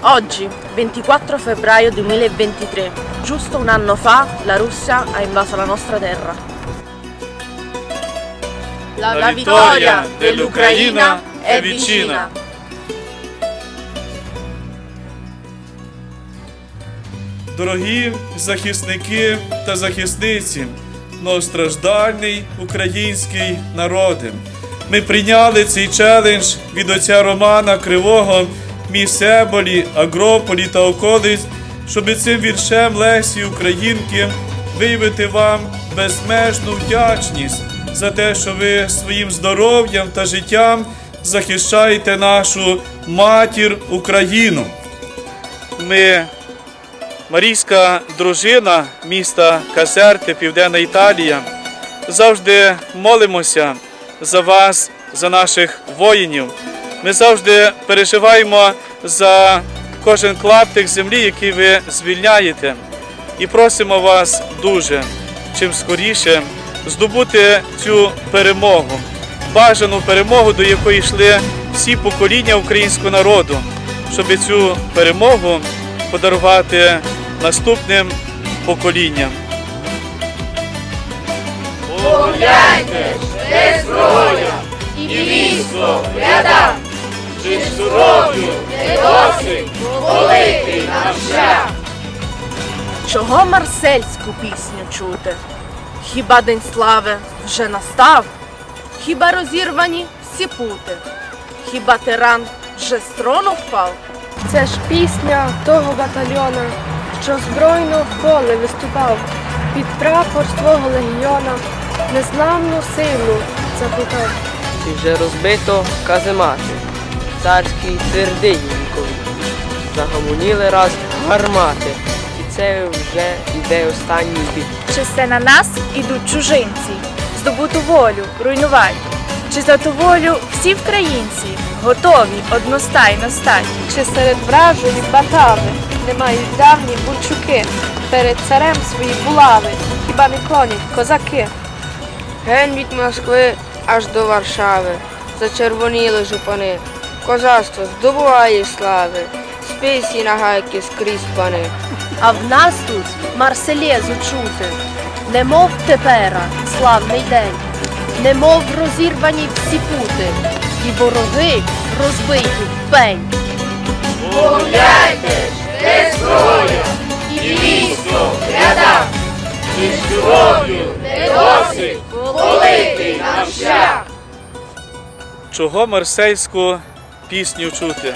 Oggi, 24 febbraio 2023, giusto un anno fa, la Russia ha invaso la nostra terra. La, La vittoria dell'Ucraina è vicina. Дорогі захисники та захисниці, многостраждальний український народи. Ми прийняли цей челендж від отця Романа Кривого, Місеболі, Агрополі та околиць, щоб цим віршем Лесі Українки виявити вам безмежну вдячність за те, що ви своїм здоров'ям та життям захищаєте нашу матір Україну. Ми Марійська дружина міста Казерти, Південна Італія. Завжди молимося за вас, за наших воїнів. Ми завжди переживаємо за кожен клаптик землі, який ви звільняєте. І просимо вас дуже, чим скоріше здобути цю перемогу, бажану перемогу, до якої йшли всі покоління українського народу, щоб цю перемогу подарувати наступним поколінням. Чого марсельську пісню чути? Хіба день слави вже настав? Хіба розірвані всі пути? Хіба тиран вже з трону впав? Це ж пісня того батальйона, що збройно в поле виступав, під прапор свого легіона незламну силу закликав. Чи вже розбито каземати, царській твердині вікові. Загомоніли раз гармати, і це вже іде останній бій. Чи все на нас ідуть чужинці, здобуту волю руйнувати? Чи за ту волю всі вкраїнці готові одностайно стать? Чи серед вражої батави не мають давні бунчуки, перед царем свої булави, хіба не клонять козаки? Ген від Москви аж до Варшави, зачервоніли жупани, козацтво здобуває слави, списі на гайки скрізь пани. А в нас тут Марселєзу чути, немов тепера славний день, немов розірвані всі пути, і вороги розбиті в пень. Чого марсельську пісню чути?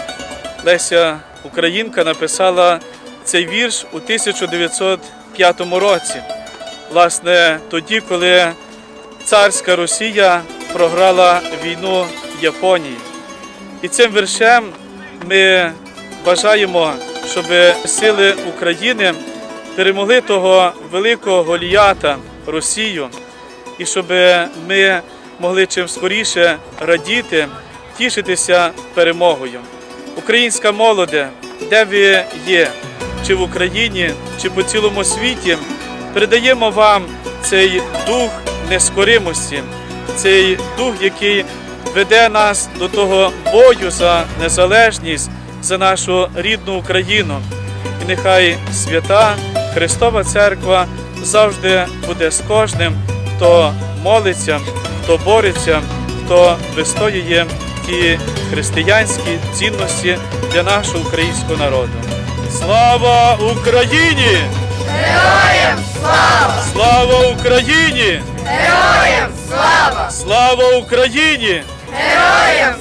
Леся Українка написала цей вірш у 1905 році. Власне, тоді, коли царська Росія програла війну Японії. І цим віршем ми бажаємо, щоб сили України перемогли того великого голіята Росію, і щоб ми могли чим скоріше радіти, тішитися перемогою. Українська молоде, де ви є, чи в Україні, чи по цілому світі, передаємо вам цей дух нескоримості, цей дух, який веде нас до того бою за незалежність, за нашу рідну Україну. І нехай свята Христова Церква завжди буде з кожним, хто молиться, хто бореться, хто вистоює ті християнські цінності для нашого українського народу. Слава Україні! Героям слава! Слава Україні! Героям слава! Слава Україні! Героям